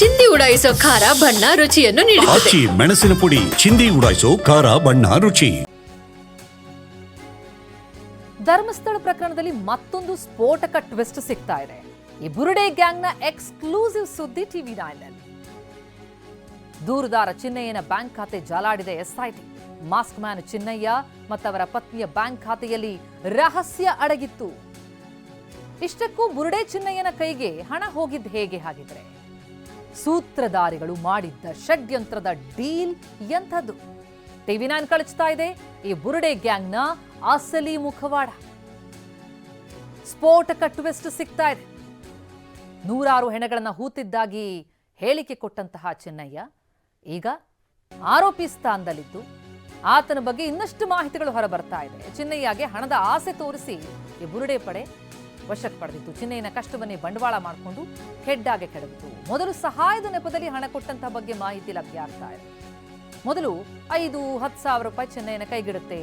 ಚಿಂದಿ ಉಡಾಯಿಸೋ ಖಾರ ಬಣ್ಣ ರುಚಿಯನ್ನು ನೀಡುತ್ತದೆ. ಆಚಿ ಮೆಣಸಿನ ಪುಡಿ ಚಿಂದಿ ಉಡಾಯಿಸೋ ಖಾರ ಬಣ್ಣ ರುಚಿ. ಧರ್ಮಸ್ಥಳ ಪ್ರಕರಣದಲ್ಲಿ ಮತ್ತೊಂದು ಸ್ಫೋಟಕ ಟ್ವಿಸ್ಟ್ ಸಿಗ್ತಾ ಇದೆ. ಈ ಬುರುಡೆ ಗ್ಯಾಂಗ್ನ ಎಕ್ಸ್ಕ್ಲೂಸಿವ್ ಸುದ್ದಿ ಟಿವಿ ನೈನ್ ದೂರುದಾರ ಚಿನ್ನಯ್ಯನ ಬ್ಯಾಂಕ್ ಖಾತೆ ಜಾಲಾಡಿದೆ ಎಸ್ಐಟಿ. ಮಾಸ್ಕ್ ಮ್ಯಾನ್ ಚಿನ್ನಯ್ಯ ಮತ್ತವರ ಪತ್ನಿಯ ಬ್ಯಾಂಕ್ ಖಾತೆಯಲ್ಲಿ ರಹಸ್ಯ ಅಡಗಿತ್ತು. ಇಷ್ಟಕ್ಕೂ ಬುರುಡೆ ಚಿನ್ನಯ್ಯನ ಕೈಗೆ ಹಣ ಹೋಗಿದ್ದು ಹೇಗೆ ಹಾಗಿದ್ರೆ? ಸೂತ್ರಧಾರಿಗಳು ಮಾಡಿದ್ದ ಷಡ್ಯಂತ್ರದ ಡೀಲ್ ಎಂಥದ್ದು? ಟಿವಿ ನೈನ್ ಕಳಿಸ್ತಾ ಇದೆ, ಈ ಬುರುಡೆ ಗ್ಯಾಂಗ್ನ ಅಸಲಿ ಮುಖವಾಡ. ಸ್ಫೋಟಕ ಟ್ವಿಸ್ಟ್ ಸಿಗ್ತಾ ಇದೆ. ನೂರಾರು ಹೆಣಗಳನ್ನ ಹೂತಿದ್ದಾಗಿ ಹೇಳಿಕೆ ಕೊಟ್ಟಂತಹ ಚೆನ್ನಯ್ಯ, ಈಗ ಆರೋಪಿ ಸ್ಥಾನದಲ್ಲಿದ್ದು ಆತನ ಬಗ್ಗೆ ಇನ್ನಷ್ಟು ಮಾಹಿತಿಗಳು ಹೊರಬರ್ತಾ ಇದೆ. ಚಿನ್ನಯ್ಯಗೆ ಹಣದ ಆಸೆ ತೋರಿಸಿ ಈ ಬುರುಡೆ ಪಡೆ ವಶಕ್ಕೆ ಪಡೆದಿತ್ತು. ಚಿನ್ನಯ್ಯನ ಕಷ್ಟವನ್ನೇ ಬಂಡವಾಳ ಮಾಡಿಕೊಂಡು ಹೆಡ್ಡಾಗೆ ಕೆಡವಿತು ಮೊದಲು ಸಹಾಯದ ನೆಪದಲ್ಲಿ ಹಣ ಕೊಟ್ಟಂತಹ ಬಗ್ಗೆ ಮಾಹಿತಿ ಲಭ್ಯ ಆಗ್ತಾ ಇದೆ. ಮೊದಲು ಐದು, ಹತ್ತು ಸಾವಿರ ರೂಪಾಯಿ ಚೆನ್ನೈನ ಕೈಗಿಡುತ್ತೆ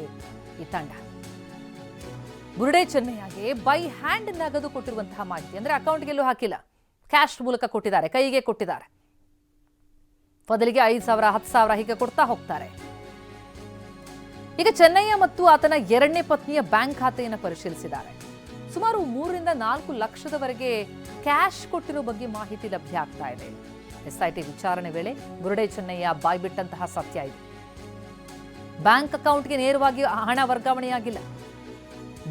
ಈ ತಂಡ. ಬುರುಡೆ ಚೆನ್ನೈಯಾಗೆ ಬೈ ಹ್ಯಾಂಡ್ ನಗದು ಕೊಟ್ಟಿರುವಂತಹ ಮಾಹಿತಿ ಅಂದ್ರೆ ಅಕೌಂಟ್ಗೆಲ್ಲೂ ಹಾಕಿಲ್ಲ. ಕ್ಯಾಶ್ ಮೂಲಕ ಕೊಟ್ಟಿದ್ದಾರೆ, ಕೈಗೆ ಕೊಟ್ಟಿದ್ದಾರೆ. ಬದಲಿಗೆ ಐದು ಸಾವಿರ, ಹತ್ತು ಸಾವಿರ ಹೀಗೆ ಕೊಡ್ತಾ ಹೋಗ್ತಾರೆ. ಈಗ ಚೆನ್ನಯ್ಯ ಮತ್ತು ಆತನ ಎರಡನೇ ಪತ್ನಿಯ ಬ್ಯಾಂಕ್ ಖಾತೆಯನ್ನು ಪರಿಶೀಲಿಸಿದ್ದಾರೆ. ಸುಮಾರು ಮೂರರಿಂದ ನಾಲ್ಕು ಲಕ್ಷದವರೆಗೆ ಕ್ಯಾಶ್ ಕೊಟ್ಟಿರೋ ಬಗ್ಗೆ ಮಾಹಿತಿ ಲಭ್ಯ ಆಗ್ತಾ ಇದೆ. ಎಸ್ಐಟಿ ವಿಚಾರಣೆ ವೇಳೆ ಬುರುಡೆ ಚೆನ್ನಯ್ಯ ಬಾಯ್ಬಿಟ್ಟಂತಹ ಸತ್ಯ ಇದೆ. ಬ್ಯಾಂಕ್ ಅಕೌಂಟ್ಗೆ ನೇರವಾಗಿ ಹಣ ವರ್ಗಾವಣೆಯಾಗಿಲ್ಲ.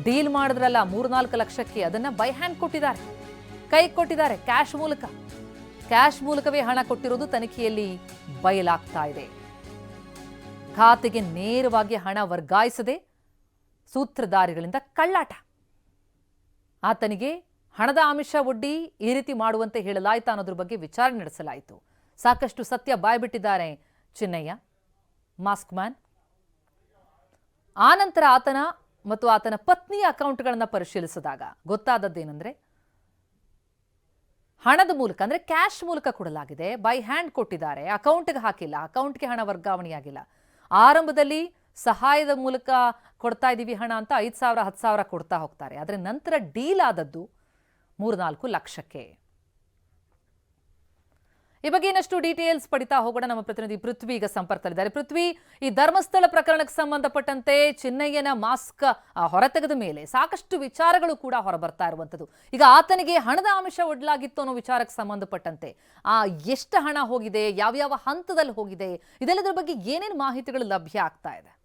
ಡೀಲ್ ಮಾಡಿದ್ರಲ್ಲ ಮೂರ್ನಾಲ್ಕು ಲಕ್ಷಕ್ಕೆ, ಅದನ್ನ ಬೈ ಹ್ಯಾಂಡ್ ಕೊಟ್ಟಿದ್ದಾರೆ. ಕೈ ಕೊಟ್ಟಿದ್ದಾರೆ ಕ್ಯಾಶ್ ಮೂಲಕ. ಕ್ಯಾಶ್ ಮೂಲಕವೇ ಹಣ ಕೊಟ್ಟಿರೋದು ತನಿಖೆಯಲ್ಲಿ ಬಯಲಾಗ್ತಾ ಇದೆ. ಖಾತೆಗೆ ನೇರವಾಗಿ ಹಣ ವರ್ಗಾಯಿಸದೆ ಸೂತ್ರಧಾರಿಗಳಿಂದ ಕಳ್ಳಾಟ. ಆತನಿಗೆ ಹಣದ ಆಮಿಷ ಒಡ್ಡಿ ಈ ರೀತಿ ಮಾಡುವಂತೆ ಹೇಳಲಾಯ್ತಾ ಅನ್ನೋದ್ರ ಬಗ್ಗೆ ವಿಚಾರಣೆ ನಡೆಸಲಾಯಿತು. ಸಾಕಷ್ಟು ಸತ್ಯ ಬಾಯ್ಬಿಟ್ಟಿದ್ದಾರೆ ಚಿನ್ನಯ್ಯ. Mask man. ಆನಂತರ ಆತನ ಮತ್ತು ಆತನ ಪತ್ನಿಯ ಅಕೌಂಟ್ಗಳನ್ನು ಪರಿಶೀಲಿಸಿದಾಗ ಗೊತ್ತಾದದ್ದೇನೆಂದ್ರೆ, ಹಣದ ಮೂಲಕ ಅಂದ್ರೆ ಕ್ಯಾಶ್ ಮೂಲಕ ಕೊಡಲಾಗಿದೆ, ಬೈ ಹ್ಯಾಂಡ್ ಕೊಟ್ಟಿದ್ದಾರೆ, ಅಕೌಂಟ್ಗೆ ಹಾಕಿಲ್ಲ, ಅಕೌಂಟ್ಗೆ ಹಣ ವರ್ಗಾವಣೆಯಾಗಿಲ್ಲ. ಆರಂಭದಲ್ಲಿ ಸಹಾಯದ ಮೂಲಕ ಕೊಡ್ತಾ ಇದ್ದೀವಿ ಹಣ ಅಂತ ಐದು ಸಾವಿರ, ಹತ್ತು ಸಾವಿರ ಕೊಡ್ತಾ ಹೋಗ್ತಾರೆ. ಆದರೆ ನಂತರ ಡೀಲ್ ಆದದ್ದು ಮೂರ್ನಾಲ್ಕು ಲಕ್ಷಕ್ಕೆ. ಈ ಬಗ್ಗೆ ಇನ್ನಷ್ಟು ಡೀಟೇಲ್ಸ್ ಪಡಿತಾ ಹೋಗೋಣ. ನಮ್ಮ ಪ್ರತಿನಿಧಿ ಪೃಥ್ವಿ ಈಗ ಸಂಪರ್ಕದಲ್ಲಿದ್ದಾರೆ. ಪೃಥ್ವಿ, ಈ ಧರ್ಮಸ್ಥಳ ಪ್ರಕರಣಕ್ಕೆ ಸಂಬಂಧಪಟ್ಟಂತೆ ಚಿನ್ನಯ್ಯನ ಮಾಸ್ಕ್ ಹೊರತೆಗೆದ ಮೇಲೆ ಸಾಕಷ್ಟು ವಿಚಾರಗಳು ಕೂಡ ಹೊರಬರ್ತಾ ಇರುವಂಥದ್ದು. ಈಗ ಆತನಿಗೆ ಹಣದ ಅಂಶ ಒಡ್ಲಾಗಿತ್ತು ಅನ್ನೋ ವಿಚಾರಕ್ಕೆ ಸಂಬಂಧಪಟ್ಟಂತೆ, ಆ, ಎಷ್ಟು ಹಣ ಹೋಗಿದೆ, ಯಾವ್ಯಾವ ಹಂತದಲ್ಲಿ ಹೋಗಿದೆ, ಇದೆಲ್ಲದರ ಬಗ್ಗೆ ಏನೇನು ಮಾಹಿತಿಗಳು ಲಭ್ಯ ಆಗ್ತಾ ಇದೆ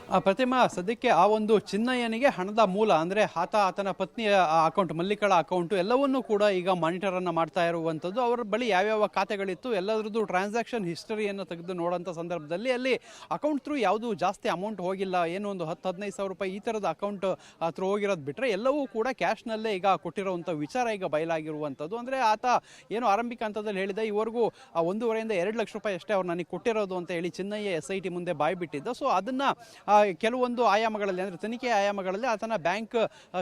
ಆ ಪ್ರತಿಮಾ ಸದ್ಯಕ್ಕೆ ಆ ಒಂದು ಚಿನ್ನಯ್ಯನಿಗೆ ಹಣದ ಮೂಲ, ಅಂದ್ರೆ ಆತ, ಆತನ ಪತ್ನಿಯ ಅಕೌಂಟ್ ಮಲ್ಲಿಕಳ ಅಕೌಂಟ್ ಎಲ್ಲವನ್ನೂ ಕೂಡ ಈಗ ಮಾನಿಟರ್ ಅನ್ನ ಮಾಡ್ತಾ ಇರುವಂತದ್ದು ಅವರ ಬಳಿ ಯಾವ್ಯಾವ ಖಾತೆಗಳಿತ್ತು, ಎಲ್ಲದರದ್ದು ಟ್ರಾನ್ಸಾಕ್ಷನ್ ಹಿಸ್ಟರಿಯನ್ನು ತೆಗೆದು ನೋಡೋಂಥ ಸಂದರ್ಭದಲ್ಲಿ ಅಲ್ಲಿ ಅಕೌಂಟ್ ಥ್ರೂ ಯಾವುದು ಜಾಸ್ತಿ ಅಮೌಂಟ್ ಹೋಗಿಲ್ಲ. ಏನು ಒಂದು ಹತ್ತು, ಹದಿನೈದು ಸಾವಿರ ರೂಪಾಯಿ ಈ ಥರದ ಅಕೌಂಟ್ ಥ್ರೂ ಹೋಗಿರೋದು ಬಿಟ್ಟರೆ ಎಲ್ಲವೂ ಕೂಡ ಕ್ಯಾಶ್ನಲ್ಲೇ ಈಗ ಕೊಟ್ಟಿರುವಂಥ ವಿಚಾರ ಈಗ ಬಯಲಾಗಿರುವಂಥದ್ದು. ಅಂದ್ರೆ ಆತ ಏನು ಆರಂಭಿಕ ಹಂತದಲ್ಲಿ ಹೇಳಿದ ಇವರೆಗೂ ಒಂದೂವರೆಯಿಂದ ಎರಡು ಲಕ್ಷ ರೂಪಾಯಿ ಅಷ್ಟೇ ಅವ್ರು ನನಗೆ ಕೊಟ್ಟಿರೋದು ಅಂತ ಹೇಳಿ ಚಿನ್ನಯ್ಯ ಎಸ್ ಐ ಟಿ ಮುಂದೆ ಬಾಯ್ಬಿಟ್ಟಿದ್ದ. ಸೊ ಅದನ್ನ ಕೆಲವೊಂದು ಆಯಾಮಗಳಲ್ಲಿ, ಅಂದರೆ ತನಿಖೆ ಆಯಾಮಗಳಲ್ಲಿ ಆತನ ಬ್ಯಾಂಕ್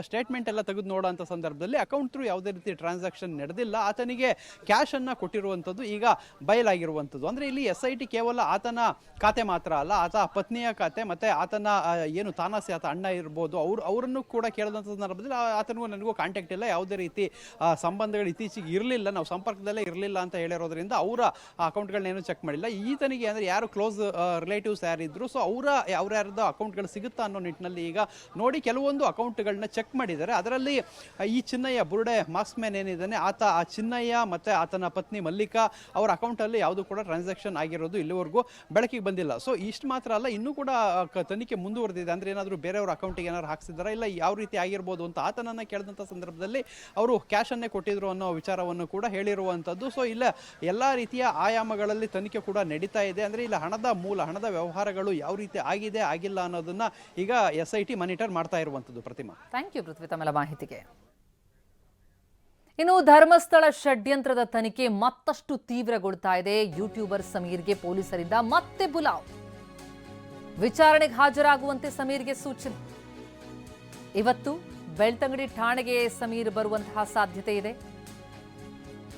ಸ್ಟೇಟ್ಮೆಂಟ್ ಎಲ್ಲ ತೆಗೆದು ನೋಡೋಂಥ ಸಂದರ್ಭದಲ್ಲಿ ಅಕೌಂಟ್ ಥ್ರೂ ಯಾವುದೇ ರೀತಿ ಟ್ರಾನ್ಸಾಕ್ಷನ್ ನಡೆದಿಲ್ಲ. ಆತನಿಗೆ ಕ್ಯಾಶ್ ಅನ್ನ ಕೊಟ್ಟಿರುವಂಥದ್ದು ಈಗ ಬಯಲಾಗಿರುವಂಥದ್ದು. ಅಂದರೆ ಇಲ್ಲಿ ಎಸ್ ಐ ಟಿ ಕೇವಲ ಆತನ ಖಾತೆ ಮಾತ್ರ ಅಲ್ಲ, ಆತ ಪತ್ನಿಯ ಖಾತೆ ಮತ್ತು ಆತನ ಏನು ತಾನಾಸಿ ಆತ ಅಣ್ಣ ಇರ್ಬೋದು, ಅವ್ರು, ಅವರನ್ನು ಕೂಡ ಕೇಳಿದಂಥ ಸಂದರ್ಭದಲ್ಲಿ ಆತನಿಗೂ ನನಗೂ ಕಾಂಟ್ಯಾಕ್ಟ್ ಇಲ್ಲ. ಯಾವುದೇ ರೀತಿ ಸಂಬಂಧಗಳು ಇತ್ತೀಚೆಗೆ ಇರಲಿಲ್ಲ, ನಾವು ಸಂಪರ್ಕದಲ್ಲೇ ಇರಲಿಲ್ಲ ಅಂತ ಹೇಳಿರೋದ್ರಿಂದ ಅವರ ಅಕೌಂಟ್ಗಳನ್ನೇನು ಚೆಕ್ ಮಾಡಿಲ್ಲ. ಈತನಿಗೆ ಅಂದರೆ ಯಾರು ಕ್ಲೋಸ್ ರಿಲೇಟಿವ್ಸ್ ಯಾರಿದ್ರು ಸೊ ಅವರ ಅವ್ರ ಯಾರ್ದು ಅಕೌಂಟ್ಗಳು ಸಿಗುತ್ತಾ ಅನ್ನೋ ನಿಟ್ಟಿನಲ್ಲಿ ಈಗ ನೋಡಿ ಕೆಲವೊಂದು ಅಕೌಂಟ್ಗಳನ್ನ ಚೆಕ್ ಮಾಡಿದ್ದಾರೆ. ಅದರಲ್ಲಿ ಈ ಚಿನ್ನಯ್ಯ ಬುರುಡೆ ಮಾಸ್ಕ್ ಮ್ಯಾನ್ ಏನಿದ್ದಾನೆ, ಆತ, ಆ ಚಿನ್ನಯ್ಯ ಮತ್ತು ಆತನ ಪತ್ನಿ ಮಲ್ಲಿಕಾ ಅವರ ಅಕೌಂಟಲ್ಲಿ ಯಾವುದು ಕೂಡ ಟ್ರಾನ್ಸಾಕ್ಷನ್ ಆಗಿರೋದು ಇಲ್ಲಿವರೆಗೂ ಬೆಳಕಿಗೆ ಬಂದಿಲ್ಲ. ಸೊ ಇಷ್ಟು ಮಾತ್ರ ಅಲ್ಲ, ಇನ್ನೂ ಕೂಡ ತನಿಖೆ ಮುಂದುವರೆದಿದೆ. ಅಂದರೆ ಏನಾದರೂ ಬೇರೆಯವ್ರ ಅಕೌಂಟಿಗೆ ಏನಾದ್ರು ಹಾಕ್ಸಿದಾರ ಇಲ್ಲ ಯಾವ ರೀತಿ ಆಗಿರ್ಬೋದು ಅಂತ ಆತನನ್ನು ಕೇಳಿದಂಥ ಸಂದರ್ಭದಲ್ಲಿ ಅವರು ಕ್ಯಾಶ್ ಅನ್ನೇ ಕೊಟ್ಟಿದ್ರು ಅನ್ನೋ ವಿಚಾರವನ್ನು ಕೂಡ ಹೇಳಿರುವಂಥದ್ದು. ಸೊ ಇಲ್ಲ, ಎಲ್ಲ ರೀತಿಯ ಆಯಾಮಗಳಲ್ಲಿ ತನಿಖೆ ಕೂಡ ನಡೀತಾ ಇದೆ. ಅಂದರೆ, ಇಲ್ಲ ಹಣದ ಮೂಲ, ಹಣದ ವ್ಯವಹಾರಗಳು ಯಾವ ರೀತಿ ಆಗಿದೆ, ಆಗಿಲ್ಲ ಅನ್ನೋದನ್ನ ಈಗ ಎಸ್ ಐ ಟಿ ಮಾನಿಟರ್ ಮಾಡ್ತಾ ಇರುವಂಥದ್ದು ಪ್ರತಿಮಾ. ಥ್ಯಾಂಕ್ ಯು ಪೃಥ್ವಿ ತಮ್ಮೆಲ್ಲ ಮಾಹಿತಿಗೆ. ಇನ್ನು ಧರ್ಮಸ್ಥಳ ಷಡ್ಯಂತ್ರದ ತನಿಖೆ ಮತ್ತಷ್ಟು ತೀವ್ರಗೊಳ್ತಾ ಇದೆ. ಯೂಟ್ಯೂಬರ್ ಸಮೀರ್ಗೆ ಪೊಲೀಸರಿಂದ ಮತ್ತೆ ಬುಲಾವ್ ವಿಚಾರಣೆಗೆ ಹಾಜರಾಗುವಂತೆ ಸಮೀರ್ಗೆ ಸೂಚನೆ. ಇವತ್ತು ಬೆಳ್ತಂಗಡಿ ಠಾಣೆಗೆ ಸಮೀರ್ ಬರುವಂತಹ ಸಾಧ್ಯತೆ ಇದೆ.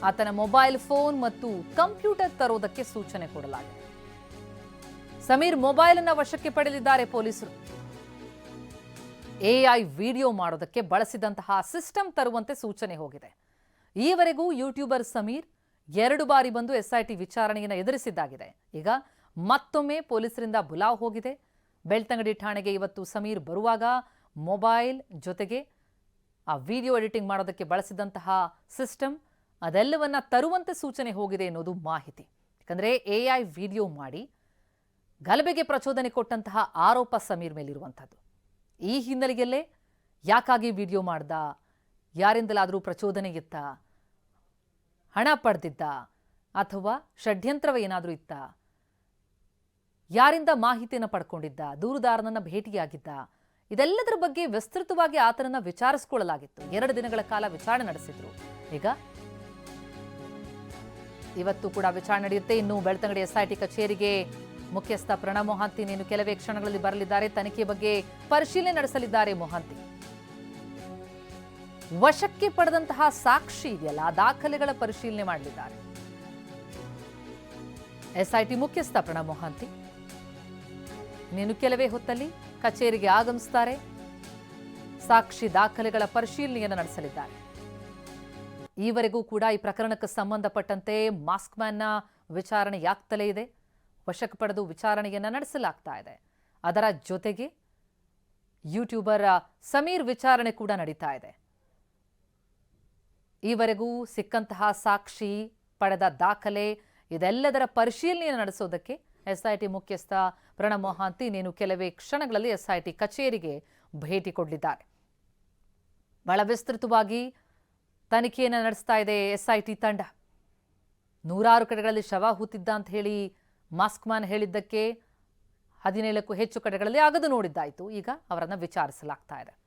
ಆತನ ಮೊಬೈಲ್ ಫೋನ್ ಮತ್ತು ಕಂಪ್ಯೂಟರ್ ತರೋದಕ್ಕೆ ಸೂಚನೆ ಕೊಡಲಾಗಿದೆ. ಸಮೀರ್ ಮೊಬೈಲ್ ಅನ್ನ ವಶಕ್ಕೆ ಪಡೆದಿದ್ದಾರೆ ಪೊಲೀಸರು. ಎಐ ವಿಡಿಯೋ ಮಾಡೋದಕ್ಕೆ ಬಳಸಿದಂತಹ ಸಿಸ್ಟಮ್ ತರುವಂತೆ ಸೂಚನೆ ಹೋಗಿದೆ. ಈವರೆಗೂ ಯೂಟ್ಯೂಬರ್ ಸಮೀರ್ ಎರಡು ಬಾರಿ ಬಂದು ಎಸ್ಐಟಿ ವಿಚಾರಣೆಯನ್ನು ಎದುರಿಸಿದ್ದಾಗಿದೆ. ಈಗ ಮತ್ತೊಮ್ಮೆ ಪೊಲೀಸರಿಂದ ಬುಲಾವ್ ಹೋಗಿದೆ. ಬೆಳ್ತಂಗಡಿ ಠಾಣೆಗೆ ಇವತ್ತು ಸಮೀರ್ ಬರುವಾಗ ಮೊಬೈಲ್ ಜೊತೆಗೆ ಆ ವಿಡಿಯೋ ಎಡಿಟಿಂಗ್ ಮಾಡೋದಕ್ಕೆ ಬಳಸಿದಂತಹ ಸಿಸ್ಟಮ್ ಅದೆಲ್ಲವನ್ನ ತರುವಂತೆ ಸೂಚನೆ ಹೋಗಿದೆ ಎನ್ನುವುದು ಮಾಹಿತಿ. ಯಾಕಂದರೆ ಎ ವಿಡಿಯೋ ಮಾಡಿ ಗಲಭೆಗೆ ಪ್ರಚೋದನೆ ಕೊಟ್ಟಂತಹ ಆರೋಪ ಸಮೀರ್ ಮೇಲಿರುವಂಥದ್ದು. ಈ ಹಿನ್ನೆಲೆಯಲ್ಲೇ ಯಾಕಾಗಿ ವಿಡಿಯೋ ಮಾಡ್ದ, ಯಾರಿಂದಲಾದರೂ ಪ್ರಚೋದನೆ ಇತ್ತ, ಹಣ ಪಡೆದಿದ್ದ ಅಥವಾ ಷಡ್ಯಂತ್ರವ ಏನಾದರೂ ಇತ್ತ, ಯಾರಿಂದ ಮಾಹಿತಿಯನ್ನು ಪಡ್ಕೊಂಡಿದ್ದ, ದೂರುದಾರನನ್ನು ಭೇಟಿಯಾಗಿದ್ದ, ಇದೆಲ್ಲದರ ಬಗ್ಗೆ ವಿಸ್ತೃತವಾಗಿ ಆತನನ್ನು ವಿಚಾರಿಸಿಕೊಳ್ಳಲಾಗಿತ್ತು. ಎರಡು ದಿನಗಳ ಕಾಲ ವಿಚಾರಣೆ ನಡೆಸಿದ್ರು. ಈಗ ಇವತ್ತು ಕೂಡ ವಿಚಾರಣೆ ನಡೆಯುತ್ತೆ. ಇನ್ನು ಬೆಳ್ತಂಗಡಿ ಎಸ್ಐಟಿ ಕಚೇರಿಗೆ ಮುಖ್ಯಸ್ಥ ಪ್ರಣವ್ ಮೊಹಾಂತಿ ನೀನು ಕೆಲವೇ ಕ್ಷಣಗಳಲ್ಲಿ ಬರಲಿದ್ದಾರೆ, ತನಿಖೆ ಬಗ್ಗೆ ಪರಿಶೀಲನೆ ನಡೆಸಲಿದ್ದಾರೆ ಮೊಹಾಂತಿ. ವಶಕ್ಕೆ ಪಡೆದಂತಹ ಸಾಕ್ಷಿ ಇದೆಯಲ್ಲ, ಆ ದಾಖಲೆಗಳ ಪರಿಶೀಲನೆ ಮಾಡಲಿದ್ದಾರೆ. ಎಸ್ಐಟಿ ಮುಖ್ಯಸ್ಥ ಪ್ರಣವ್ ಮೊಹಾಂತಿ, ನೀನು ಕೆಲವೇ ಹೊತ್ತಲ್ಲಿ ಕಚೇರಿಗೆ ಆಗಮಿಸುತ್ತಾರೆ ಸಾಕ್ಷಿ ದಾಖಲೆಗಳ ಪರಿಶೀಲನೆಯನ್ನು ನಡೆಸಲಿದ್ದಾರೆ. ಈವರೆಗೂ ಕೂಡ ಈ ಪ್ರಕರಣಕ್ಕೆ ಸಂಬಂಧಪಟ್ಟಂತೆ ಮಾಸ್ಕ್ ಮ್ಯಾನ್ನ ವಿಚಾರಣೆಯಾಗ್ತಲೇ ಇದೆ. ವಶಕ್ಕೆ ಪಡೆದು ವಿಚಾರಣೆಯನ್ನು ನಡೆಸಲಾಗ್ತಾ ಇದೆ. ಅದರ ಜೊತೆಗೆ ಯೂಟ್ಯೂಬರ್ ಸಮೀರ್ ವಿಚಾರಣೆ ಕೂಡ ನಡೀತಾ ಇದೆ. ಈವರೆಗೂ ಸಿಕ್ಕಂತಹ ಸಾಕ್ಷಿ ಪಡೆದ ದಾಖಲೆ, ಇದೆಲ್ಲದರ ಪರಿಶೀಲನೆಯನ್ನು ನಡೆಸೋದಕ್ಕೆ ಎಸ್ಐಟಿ ಮುಖ್ಯಸ್ಥ ಪ್ರಣಬ್ ಮೊಹಾಂತಿ ನೀನು ಕೆಲವೇ ಕ್ಷಣಗಳಲ್ಲಿ ಎಸ್ಐಟಿ ಕಚೇರಿಗೆ ಭೇಟಿ ಕೊಡಲಿದ್ದಾರೆ. ಬಹಳ ವಿಸ್ತೃತವಾಗಿ ತನಿಖೆಯನ್ನು ನಡೆಸ್ತಾ ಇದೆ ಎಸ್ಐಟಿ ತಂಡ. ನೂರಾರು ಕಡೆಗಳಲ್ಲಿ ಶವ ಹೂತಿದ್ದ ಅಂತ ಹೇಳಿ ಮಾಸ್ಕ್ ಮ್ಯಾನ್ ಹೇಳಿದ್ದಕ್ಕೆ ಹದಿನೇಳಕ್ಕೂ ಹೆಚ್ಚು ಕಡೆಗಳಲ್ಲಿ ಅಗದು ನೋಡಿದ್ದಾಯಿತು. ಈಗ ಅವರನ್ನು ವಿಚಾರಿಸಲಾಗ್ತಾ ಇದೆ.